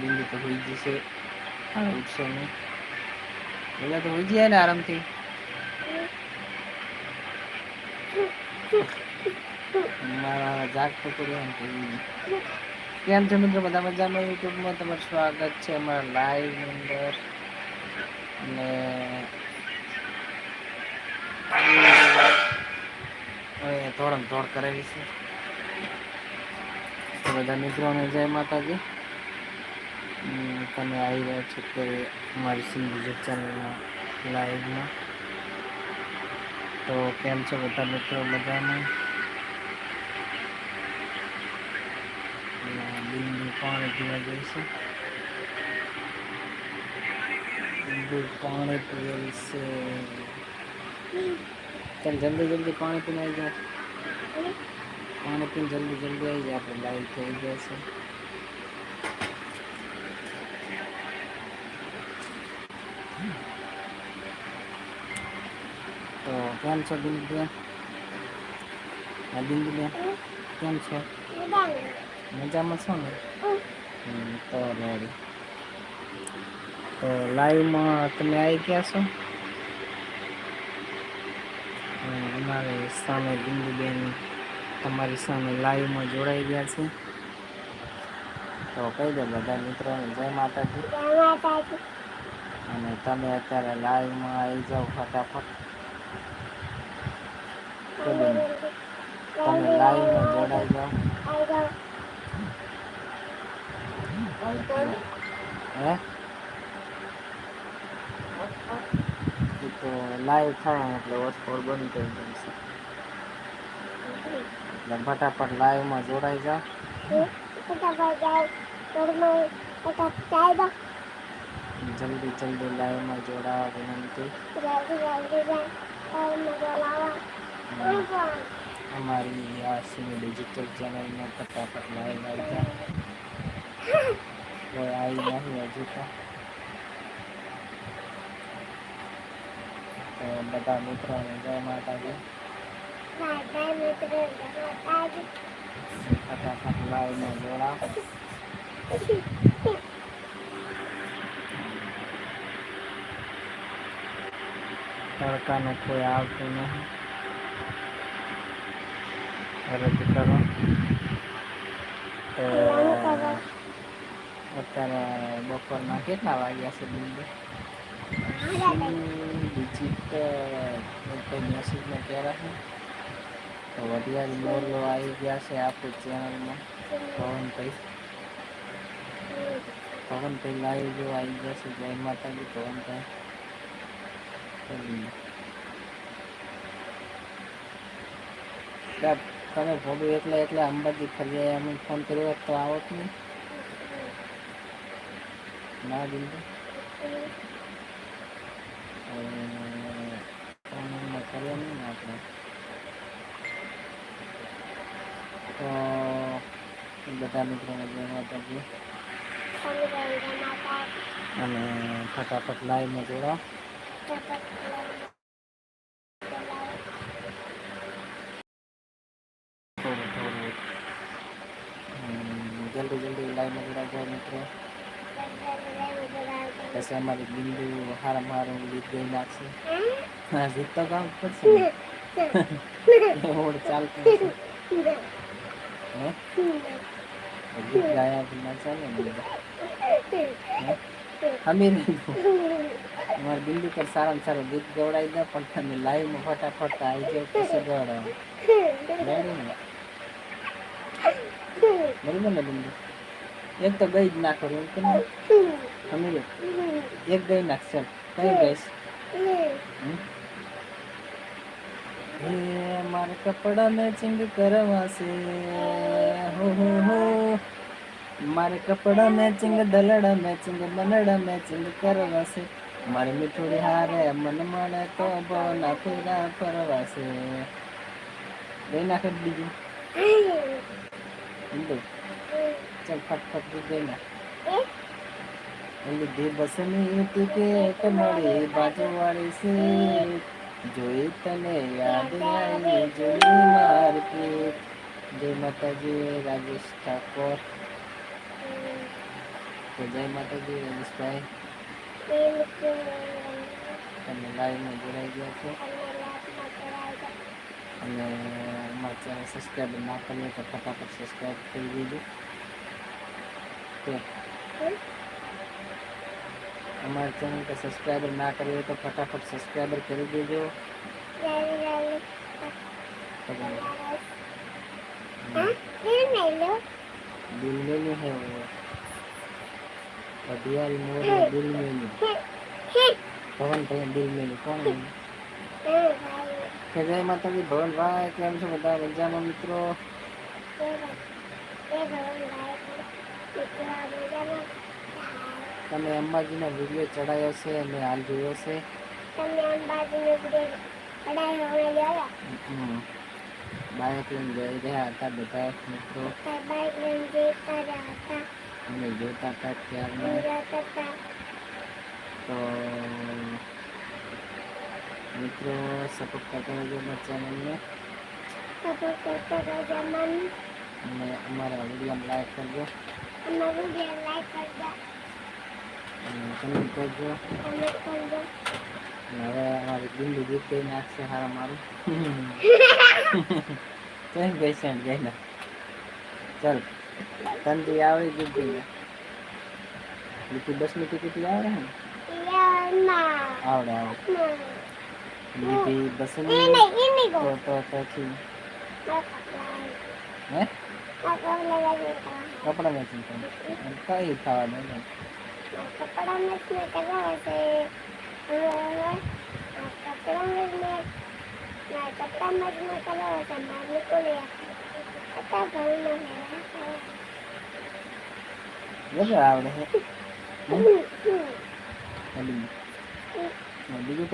બિંદુ તો હોઈ જશે. ઉઠશે નહીં બધા તો હોઈ જાય ને આરામથી. મારા જાગ તો કર્યો ને કેમ છે મિત્રો? બધા મજામાં? યુટ્યુબમાં તમારું સ્વાગત છે અમારા લાઈવ અંદર. અને ધોરણ થોડ કરાવી છે. બધા મિત્રોને જય માતાજી. તમે આવી રહ્યા છો કે અમારી સિંધુ ચેનલમાં લાઈવમાં તો કેમ છો બધા મિત્રો મજામાં અને બિંદુ પાણી પીવા જઈશું બિંદુ પાણી પીવે છે ચાલ જલ્દી જલ્દી પાણી પીને આવી જાય પાણી પીને જલ્દી જલ્દી આવી જાય આપણે લાઈવ થઈ ગયા તો કેમ છો બિંદુબેન હા બિંદુબેન કેમ છો? મજામાં છો ને? તો રેડી. તો લાઈવમાં તમે આવી ગયા છો? અમારે સામે બિંદુબેન તમારી સામે લાઈવમાં જોડાઈ ગયા છે. તો કહી દો બધા મિત્રોને, જય માતાજી. અને તમે અત્યારે લાઈવમાં આવી જાઓ ફટાફટ. તમે લાઈવમાં જોડાઈ જાઓ. હે? તો લાઈવ થાય એટલે હોટસ્પોટ બંધ કરી દેશે એટલે ફટાફટ લાઈવમાં જોડાઈ જાઓ. જલ્દી જલ્દી લાઈવમાં જોડાવા વિનંતી. અમારી આ સિને ડિજિટલ ચેનલને ફટાફટ લાઈવ આવતા કોઈ આવી નહીં હજુ તો. બધા મિત્રોને જય માતાજી. ફટાફટ લાઈવમાં જોડાઓ. તડકાને કોઈ આવતું નહીં રદ કરો? તો અત્યારે બપોરના કેટલા વાગ્યા છે બિંદુ? બીજી કોઈ મેસેજમાં કહેવા છે તો વડિયાળ મોરલો આવી ગયા છે આપણી ચેનલમાં. પવનભાઈ પવનભાઈ લાઈવ જો આવી ગયા છે જય માતાજી પવનભાઈ તો તમે ભોગું એટલે એટલે અંબાજી ફરી આવ્યા. અમે ફોન કર્યો તો આવત નહીં. ના બિંદુ નહીં ને આપણે. તો બધા મિત્રોને જય માતાજી અને ફટાફટ લાઈવમાં હમ, જલ્દી જલ્દી લાઈવમાં જોડાઈ જાઓ મિત્રો પછી અમારી બિંદુ હારું ગીત ગઈ નાખશે હા ગીત તો કામ પડશે ને ઓડ ચાલતું. ગીત ગાયા વિના ચાલે ને અમે અમારી બિલ્ડી પર સારામાં સારું ગીત ગવડાવી દે, પણ તમે લાઈવમાં ફટાફટ આવી જાવ પછી ગવડાવો બરાબર? ને બિંદુ એક તો ગઈ જ ના કરું, એમ કે સમજો એક ગઈ નાખ ચાલ, કઈ ગઈશ? મારે કપડા મેચિંગ કરવા છે. હો હો હો. મારે કપડા મેચિંગ દલડા મેચિંગ બનડા મેચિંગ કરવા છે. મારી મીઠુડી હારે મન મળે તો ભવના ફેરા ફરવા છે ગઈ નાખે બીજું. હિન્દુ ચાલ ફટફટ ગઈ નાખ. લીધી બસની ટિકિટ મળી, બાજુવાળી સીટ. જોઈ તને યાદ આવી જોઈ માર્કેટ. જય માતાજી, રાજેશ ઠાકોર. જય માતાજી રમેશભાઈ એ લોકો તમે લાઈવમાં જોડાઈ ગયા છો અને અમારા ચેનલ સબસ્ક્રાઈબ ના કરીએ તો ફટાફટ સબસ્ક્રાઈબ કરી દેજો તો અમારા ચેનલ પર સબસ્ક્રાઈબર ના કરીએ તો ફટાફટ સબસ્ક્રાઈબર કરી દેજો दिल में नहीं है वो અઢિયાલ મોર દિલમેની ભવન ભાઈ દિલમેની કોણ જય માતાજી ભવનભાઈ કેમ છો બધા? મજામાં મિત્રો? તમે અંબાજીનો વીડિયો ચડાયો છે અને હાલ જોયો છે? બાઇક લઈને જઈ રહ્યા હતા બધા મિત્રો. બાઇક લઈને જઈ રહ્યા હતા અમે જોતા હતા ત્યારના તો મિત્રો સપોર્ટ કરતા રહેજો અમારા ચેનલને અને અમારા વિડીયોને લાઈક કરજો અને કમેન્ટ કરજો અને હવે અમારી દિલ્હી જીત ગઈ નાખશે હારા મારું કઈ પેશન્ટ ગઈ Tanto yawa itu gubing. Litibas mo tikit yawa iya Yawa na. Ini, ini ini to, to, to. Eh? Ako na lang ito. Ako na lang ito. Ang kaitawa na lang. Kapalang mas may kan? kasi Kapalang mas may Kapalang mas ini. બીજું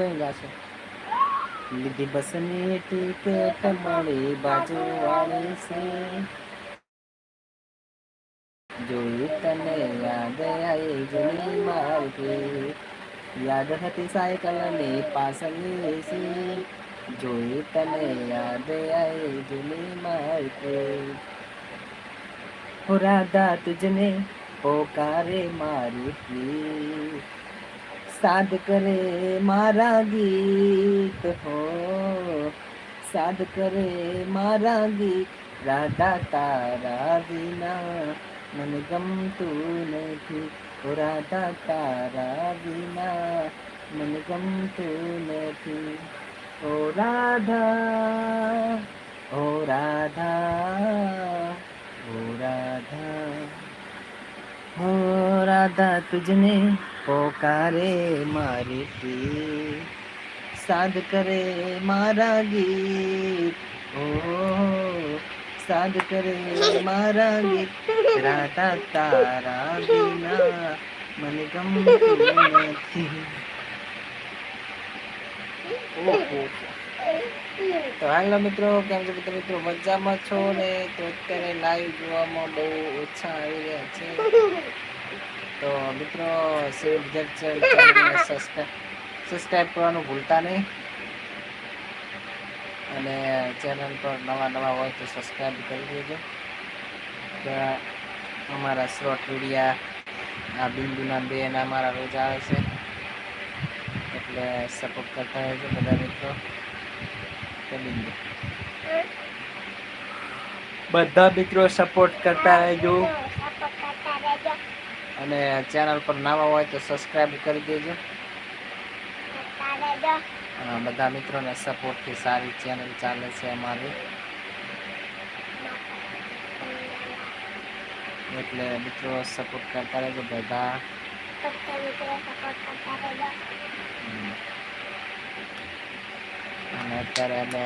બાજુ વાળી છે જોઈ તને યાદ આવી જૂની મારી યાદ હતી સાયકલની પાછળની સીટ જોઈ તને યાદ આવી જૂની મારી હો રાધા, તુજને પોકારે મારી પ્રીત. સાદ કરે મારા ગીત, હો. સાદ કરે મારા ગીત, રાધા તારા વિના મને ગમતું નથી. રાધા તારા વિના મને ગમતું નથી. ઓ રાધા ઓ રાધા ઓ રાધા. ઓ રાધા, તુજને પોકારે મારી પી સાદ કરે મારા ગીત. ઓ સાદ કરે મારા ગીત. રાધા તારા વિના મને ગમતું નથી. ઓહો. તો હાલો મિત્રો, કેમ છો બધા મિત્રો? મજામાં છો ને? તો અત્યારે લાઈવ જોવામાં બહુ ઓછા આવી રહ્યા છે. તો મિત્રો ચેનલને સબસ્ક્રાઇબ સબસ્ક્રાઇબ કરવાનું ભૂલતા નહીં. અને ચેનલ પર નવા નવા હોય તો સબસ્ક્રાઈબ કરી દેજો. અમારા શોર્ટ મીડિયા આ બિંદુના બેન અમારા રોજ આવે છે. એટલે સપોર્ટ કરતા રહેજો બધા મિત્રો. બધા મિત્રો સપોર્ટ કરતા રહેજો. અને ચેનલ પર નવા હોય તો સબસ્ક્રાઇબ કરી દેજો. બધા મિત્રોને સપોર્ટથી સારી ચેનલ ચાલે છે અમારી. એટલે મિત્રો સપોર્ટ કરતા રહેજો બધા. અને અત્યારે અમે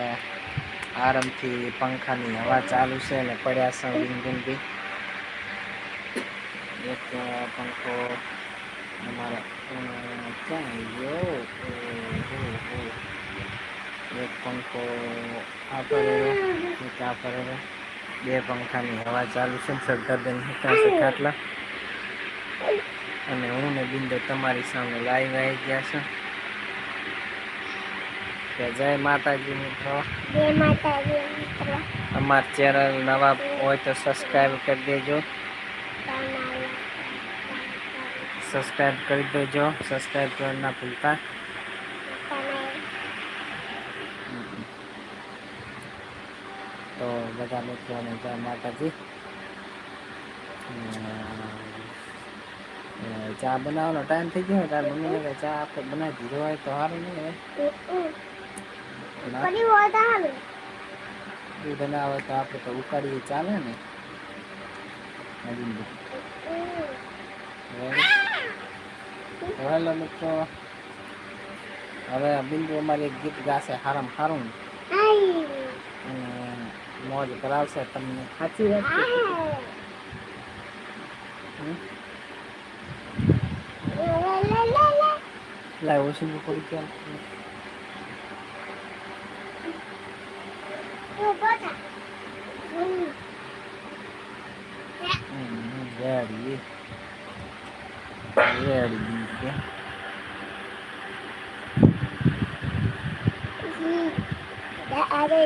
આરામથી પંખાની હવા ચાલુ છે ને પડ્યા છે ગુનગુનથી એક પંખો અમારા ક્યાં ગયો. એક પંખો આ પડેલો એક આ પડેલો બે પંખાની હવા ચાલુ છે ને સરદારબેન હતા છે ખાટલા. અને હું ને બિંદુ તમારી સામે લાઈવ આવી ગયા છે. કે જય માતાજી મિત્રો. જય માતાજી મિત્રો. અમાર ચેનલ નવા હોય તો સબસ્ક્રાઈબ કરી દેજો. સબસ્ક્રાઈબ કરી દેજો. સબસ્ક્રાઈબ કરવા ના ભૂલતા. તમે તો બધા મિત્રોને જય માતાજી. અ, ચા બનાવવાનો ટાઈમ થઈ ગયો તાર મમ્મીને કે ચા આપણે બનાવી દીધો હોય તો સારું નહીં હોય. ના, ફરી વધારે દૂધ ના આવે. તો આપણે તો ઉકાળીએ ચાલે ને. હેલો મિત્રો. હવે બિંદુ અમારે એક ગીત ગાશે હારામ હારું મોજ કરાવશે તમને. સાચી વાત? હમ? ઓછી પડી ગયા રેડી રેડી કે અરે